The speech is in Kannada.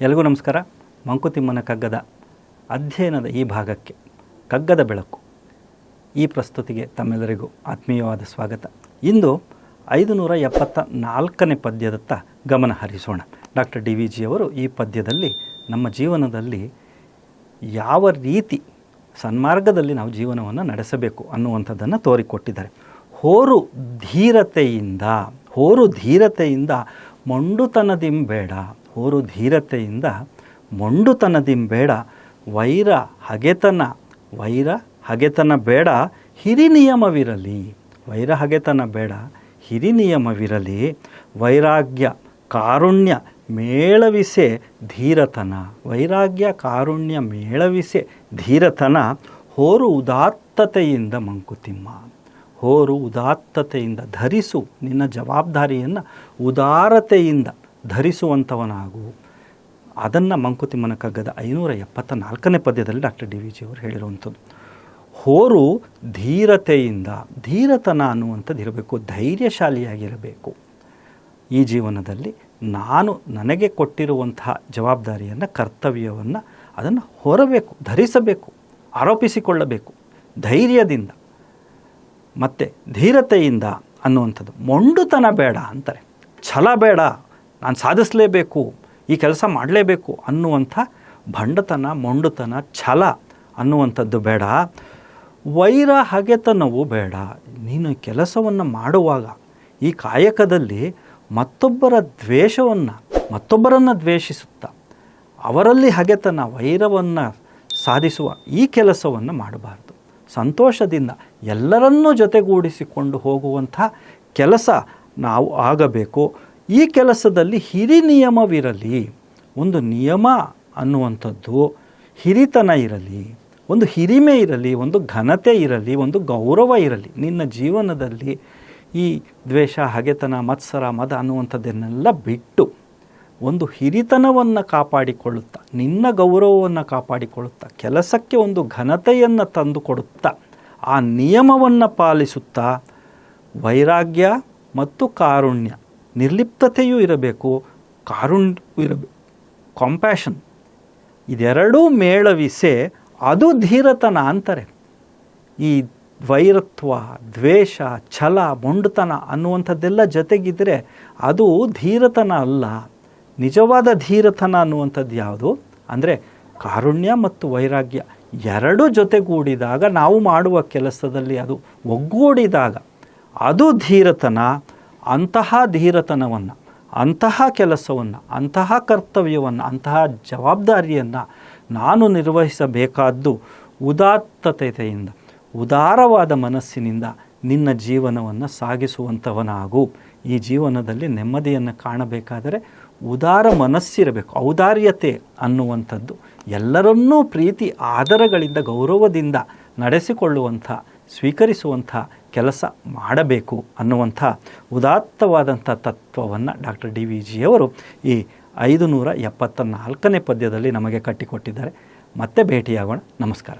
ಎಲ್ರಿಗೂ ನಮಸ್ಕಾರ. ಮಂಕುತಿಮ್ಮನ ಕಗ್ಗದ ಅಧ್ಯಯನದ ಈ ಭಾಗಕ್ಕೆ ಕಗ್ಗದ ಬೆಳಕು. ಈ ಪ್ರಸ್ತುತಿಗೆ ತಮ್ಮೆಲ್ಲರಿಗೂ ಆತ್ಮೀಯವಾದ ಸ್ವಾಗತ. ಇಂದು ಐದು ನೂರ ಎಪ್ಪತ್ತ ನಾಲ್ಕನೇ ಪದ್ಯದತ್ತ ಗಮನ ಹರಿಸೋಣ. ಡಾಕ್ಟರ್ ಡಿ ವಿ ಜಿಯವರು ಈ ಪದ್ಯದಲ್ಲಿ ನಮ್ಮ ಜೀವನದಲ್ಲಿ ಯಾವ ರೀತಿ ಸನ್ಮಾರ್ಗದಲ್ಲಿ ನಾವು ಜೀವನವನ್ನು ನಡೆಸಬೇಕು ಅನ್ನುವಂಥದ್ದನ್ನು ತೋರಿಕೊಟ್ಟಿದ್ದಾರೆ. ಹೋರು ಧೀರತೆಯಿಂದ ಹೋರು ಧೀರತೆಯಿಂದ ಮೊಂಡುತನದಿಂಬೇಡ ಹೋರು ಧೀರತೆಯಿಂದ ಮೊಂಡುತನದಿಂಬೇಡ ವೈರ ಹಗೆತನ ವೈರ ಹಗೆತನ ಬೇಡ, ಹಿರಿ ನಿಯಮವಿರಲಿ, ವೈರ ಹಗೆತನ ಬೇಡ, ಹಿರಿ ನಿಯಮವಿರಲಿ, ವೈರಾಗ್ಯ ಕಾರುಣ್ಯ ಮೇಳವಿಸೆ ಧೀರತನ, ವೈರಾಗ್ಯ ಕಾರುಣ್ಯ ಮೇಳವಿಸೆ ಧೀರತನ, ಹೋರು ಉದಾತ್ತತೆಯಿಂದ ಮಂಕುತಿಮ್ಮ, ಹೋರು ಉದಾತ್ತತೆಯಿಂದ ಧರಿಸು ನಿನ್ನ ಜವಾಬ್ದಾರಿಯನ್ನು, ಉದಾರತೆಯಿಂದ ಧರಿಸುವಂಥವನಾಗು. ಅದನ್ನು ಮಂಕುತಿಮ್ಮನ ಕಗ್ಗದ ಐನೂರ ಎಪ್ಪತ್ತ ನಾಲ್ಕನೇ ಪದ್ಯದಲ್ಲಿ ಡಾಕ್ಟರ್ ಡಿ ವಿ ಜಿಯವರು ಹೇಳಿರುವಂಥದ್ದು. ಹೋರು ಧೀರತೆಯಿಂದ, ಧೀರತನ ಅನ್ನುವಂಥದ್ದು ಇರಬೇಕು, ಧೈರ್ಯಶಾಲಿಯಾಗಿರಬೇಕು. ಈ ಜೀವನದಲ್ಲಿ ನಾನು ನನಗೆ ಕೊಟ್ಟಿರುವಂತಹ ಜವಾಬ್ದಾರಿಯನ್ನು, ಕರ್ತವ್ಯವನ್ನು ಅದನ್ನು ಹೊರಬೇಕು, ಧರಿಸಬೇಕು, ಆರೋಪಿಸಿಕೊಳ್ಳಬೇಕು, ಧೈರ್ಯದಿಂದ. ಮತ್ತು ಧೀರತೆಯಿಂದ ಅನ್ನುವಂಥದ್ದು. ಮೊಂಡುತನ ಬೇಡ ಅಂತಾರೆ. ಛಲ ಬೇಡ ನಾನು ಸಾಧಿಸಲೇಬೇಕು, ಈ ಕೆಲಸ ಮಾಡಲೇಬೇಕು ಅನ್ನುವಂಥ ಭಂಡತನ, ಮೊಂಡುತನ, ಛಲ ಅನ್ನುವಂಥದ್ದು ಬೇಡ. ವೈರ ಹಗೆತನವು ಬೇಡ. ನೀನು ಕೆಲಸವನ್ನು ಮಾಡುವಾಗ ಈ ಕಾಯಕದಲ್ಲಿ ಮತ್ತೊಬ್ಬರ ದ್ವೇಷವನ್ನು, ಮತ್ತೊಬ್ಬರನ್ನು ದ್ವೇಷಿಸುತ್ತಾ ಅವರಲ್ಲಿ ಹಗೆತನ, ವೈರವನ್ನು ಸಾಧಿಸುವ ಈ ಕೆಲಸವನ್ನು ಮಾಡಬಾರ್ದು. ಸಂತೋಷದಿಂದ ಎಲ್ಲರನ್ನೂ ಜೊತೆಗೂಡಿಸಿಕೊಂಡು ಹೋಗುವಂಥ ಕೆಲಸ ನಾವು ಆಗಬೇಕು. ಈ ಕೆಲಸದಲ್ಲಿ ಹಿರಿ ನಿಯಮವಿರಲಿ, ಒಂದು ನಿಯಮ ಅನ್ನುವಂಥದ್ದು ಹಿರಿತನ ಇರಲಿ, ಒಂದು ಹಿರಿಮೆ ಇರಲಿ, ಒಂದು ಘನತೆ ಇರಲಿ, ಒಂದು ಗೌರವ ಇರಲಿ, ನಿನ್ನ ಜೀವನದಲ್ಲಿ ಈ ದ್ವೇಷ, ಹಗೆತನ, ಮತ್ಸರ, ಮದ ಅನ್ನುವಂಥದ್ದನ್ನೆಲ್ಲ ಬಿಟ್ಟು ಒಂದು ಹಿರಿತನವನ್ನು ಕಾಪಾಡಿಕೊಳ್ಳುತ್ತಾ, ನಿನ್ನ ಗೌರವವನ್ನು ಕಾಪಾಡಿಕೊಳ್ಳುತ್ತಾ, ಕೆಲಸಕ್ಕೆ ಒಂದು ಘನತೆಯನ್ನು ತಂದುಕೊಡುತ್ತಾ ಆ ನಿಯಮವನ್ನು ಪಾಲಿಸುತ್ತಾ, ವೈರಾಗ್ಯ ಮತ್ತು ಕಾರುಣ್ಯ ನಿರ್ಲಿಪ್ತತೆಯೂ ಇರಬೇಕು, ಕಾರುಣ್ಯ ಇರಬೇಕು ಕಾಂಪ್ಯಾಷನ್ ಇದೆರಡೂ ಮೇಳವಿಸೆ ಅದು ಧೀರತನ ಅಂತಾರೆ. ಈ ವೈರತ್ವ, ದ್ವೇಷ, ಛಲ, ಮೊಂಡುತನ ಅನ್ನುವಂಥದ್ದೆಲ್ಲ ಜೊತೆಗಿದ್ದರೆ ಅದು ಧೀರತನ ಅಲ್ಲ. ನಿಜವಾದ ಧೀರತನ ಅನ್ನುವಂಥದ್ದು ಯಾವುದು? ಅಂದರೆ ಕಾರುಣ್ಯ ಮತ್ತು ವೈರಾಗ್ಯ ಎರಡೂ ಜೊತೆಗೂಡಿದಾಗ ನಾವು ಮಾಡುವ ಕೆಲಸದಲ್ಲಿ ಅದು ಒಗ್ಗೂಡಿದಾಗ ಅದು ಧೀರತನ ಅಂತಹ ಧೀರತನವನ್ನು, ಅಂತಹ ಕೆಲಸವನ್ನು, ಅಂತಹ ಕರ್ತವ್ಯವನ್ನು, ಅಂತಹ ಜವಾಬ್ದಾರಿಯನ್ನು ನಾನು ನಿರ್ವಹಿಸಬೇಕಾದ್ದು ಉದಾತ್ತತೆಯಿಂದ, ಉದಾರವಾದ ಮನಸ್ಸಿನಿಂದ ನಿನ್ನ ಜೀವನವನ್ನು ಸಾಗಿಸುವಂಥವನಾಗು ಈ ಜೀವನದಲ್ಲಿ ನೆಮ್ಮದಿಯನ್ನು ಕಾಣಬೇಕಾದರೆ ಉದಾರ ಮನಸ್ಸಿರಬೇಕು. ಔದಾರ್ಯತೆ ಅನ್ನುವಂಥದ್ದು ಎಲ್ಲರನ್ನೂ ಪ್ರೀತಿ, ಆದರಗಳಿಂದ, ಗೌರವದಿಂದ ನಡೆಸಿಕೊಳ್ಳುವಂಥ, ಸ್ವೀಕರಿಸುವಂಥ ಕೆಲಸ ಮಾಡಬೇಕು ಅನ್ನುವಂಥ ಉದಾತ್ತವಾದಂಥ ತತ್ವವನ್ನು ಡಾಕ್ಟರ್ ಡಿ ವಿ ಜಿಯವರು ಈ ಐದು ನೂರ ಎಪ್ಪತ್ತ ನಾಲ್ಕನೇ ಪದ್ಯದಲ್ಲಿ ನಮಗೆ ಕಟ್ಟಿಕೊಟ್ಟಿದ್ದಾರೆ. ಮತ್ತೆ ಭೇಟಿಯಾಗೋಣ. ನಮಸ್ಕಾರ.